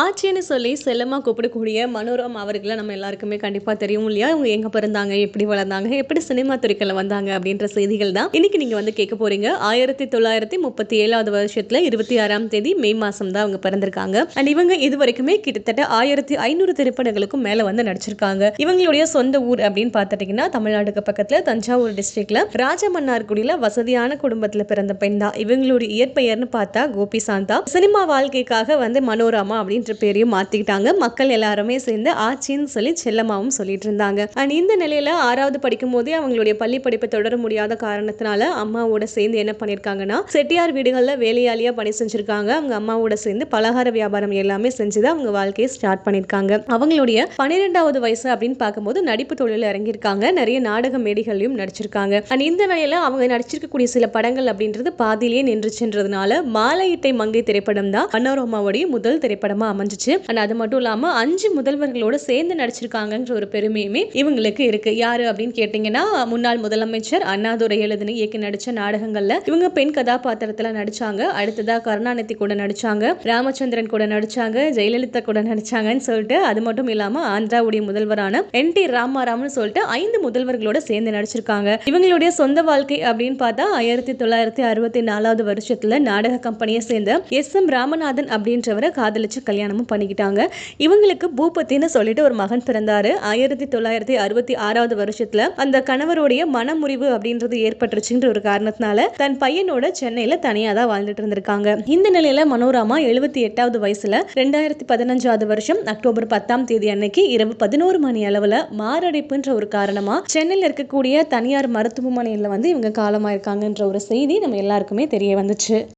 ஆச்சின்னு சொல்லி செல்லமாக கூப்பிடக்கூடிய மனோரம் அவர்களை நம்ம எல்லாருக்குமே கண்டிப்பா தெரியும் இல்லையா? அவங்க எங்க பிறந்தாங்க எப்படி வளர்ந்தாங்க எப்படி சினிமா துறைக்கல வந்தாங்க அப்படின்ற செய்திகள் தான். இன்னைக்கு நீங்க வந்து கேட்க போறீங்க ஆயிரத்தி தொள்ளாயிரத்தி முப்பத்தி ஏழாவது வருஷத்துல இருபத்தி ஆறாம் தேதி மே மாசம் தான் அவங்க பிறந்திருக்காங்க. அண்ட் இவங்க இது வரைக்குமே கிட்டத்தட்ட ஆயிரத்தி ஐநூறு திரைப்படங்களுக்கும் மேல வந்து நடிச்சிருக்காங்க. இவங்களுடைய சொந்த ஊர் அப்படின்னு பார்த்துட்டிங்கன்னா தமிழ்நாட்டுக்கு பக்கத்துல தஞ்சாவூர் டிஸ்ட்ரிக்ட்ல ராஜமன்னார்குடியில வசதியான குடும்பத்துல பிறந்த பெண் தான். இவங்களுடைய இயற்பெயர்னு பார்த்தா கோபி சாந்தா. சினிமா வாழ்க்கைக்காக வந்து மனோரமா அப்படின்ற பேரையும் மாத்திக்கிட்டாங்க. மக்கள் எல்லாருமே சேர்ந்து ஆச்சின்னு சொல்லி செல்லமாவும் சொல்லிட்டு இருந்தாங்க அண்ட் இந்த நிலையில ஆறாவது படிக்கும் போதே அவங்களுடைய பள்ளி படிப்பை தொடர முடியாத காரணத்தினால அம்மாவோட சேர்ந்து என்ன பண்ணிருக்காங்கன்னா செட்டியார் வீடுகள்ல வேலையாளியா பணி செஞ்சிருக்காங்க. அவங்க அம்மாவோட சேர்ந்து பலகார வியாபாரம் எல்லாமே செஞ்சுதான் அவங்க வாழ்க்கையை ஸ்டார்ட் பண்ணிருக்காங்க. அவங்களுடைய பன்னிரெண்டாவது வயசு அப்படின்னு பார்க்கும்போது நடிப்பு தொழில் இறங்கியிருக்காங்க. நிறைய நாடக மேடைகளையும் நடிச்சிருக்காங்க. அண்ட் இந்த நிலையில அவங்க நடிச்சிருக்கக்கூடிய சில படங்கள் அப்படின்றது பாதியிலேயே நின்றுச்சுன்றதுனால மாலையிட்டை மங்கை திரைப்படம் தான் மனோரமாவுடைய முதல் திரைப்படமா அமைஞ்சிச்சு. அண்ட் அது மட்டும் இல்லாம அஞ்சு முதல்வர்களோட சேர்ந்து நடிச்சிருக்காங்கன்ற ஒரு பெருமையுமே இவங்களுக்கு இருக்கு. யாரு அப்படின்னு கேட்டீங்கன்னா முன்னாள் முதலமைச்சர் அண்ணாதுரை எழுதின இயக்கி நடிச்ச நாடகங்கள்ல இவங்க பெண் கதாபாத்திரத்துல நடிச்சாங்க. அடுத்ததா கருணாநிதி கூட நடிச்சாங்க. ராமச்சந்திரன் கூட நடிச்சாங்க. ஜெயலலிதா கூட நடிச்சாங்கன்னு சொல்லிட்டு அது மட்டும் இல்லாம ஆந்திராவுடைய முதல்வரான என் டி ராமாராம்னு சொல்லிட்டு ஐந்து முதல்வர்களோட சேர்ந்து நடிச்சிருக்காங்க. இவங்களுடைய சொந்த வாழ்க்கை அப்படின்னு பார்த்தா ஆயிரத்தி தொள்ளாயிரத்தி அறுபத்தி நாலாவது வருஷத்துல நாடக கம்பெனியை சேர்ந்த எஸ் எம் ராமநாதன் அப்படின்றவரை காதலிச்சு கல்யாணமும் பண்ணிக்கிட்டாங்க. இவங்களுக்கு பூபத்தின்னு சொல்லிட்டு ஒரு மகன் பிறந்தாரு. ஆயிரத்தி தொள்ளாயிரத்தி அறுபத்தி ஆறாவது வருஷத்துல அந்த கணவருடைய மனமுறிவு அப்படின்றது ஏற்பட்டுருச்சுன்ற ஒரு காரணத்தினால தன் பையனோட சென்னையில தனியா தான் வாழ்ந்துட்டு இருந்திருக்காங்க. இந்த நிலையில மனோராமா எழுபத்தி எட்டாவது வயசுல ரெண்டாயிரத்தி பதினஞ்சாவது வருஷம் அக்டோபர் பத்தாம் தேதி அன்னைக்கு இரவு பதினோரு மணி அளவுல மாரடைப்புன்ற ஒரு காரணமா சென்னையில் இருக்கக்கூடிய தனியார் மருத்துவமனையில் வந்து இவங்க காலமாயிருக்காங்கன்ற ஒரு செய்தி நம்ம எல்லாருக்குமே தெரிய வந்துச்சு.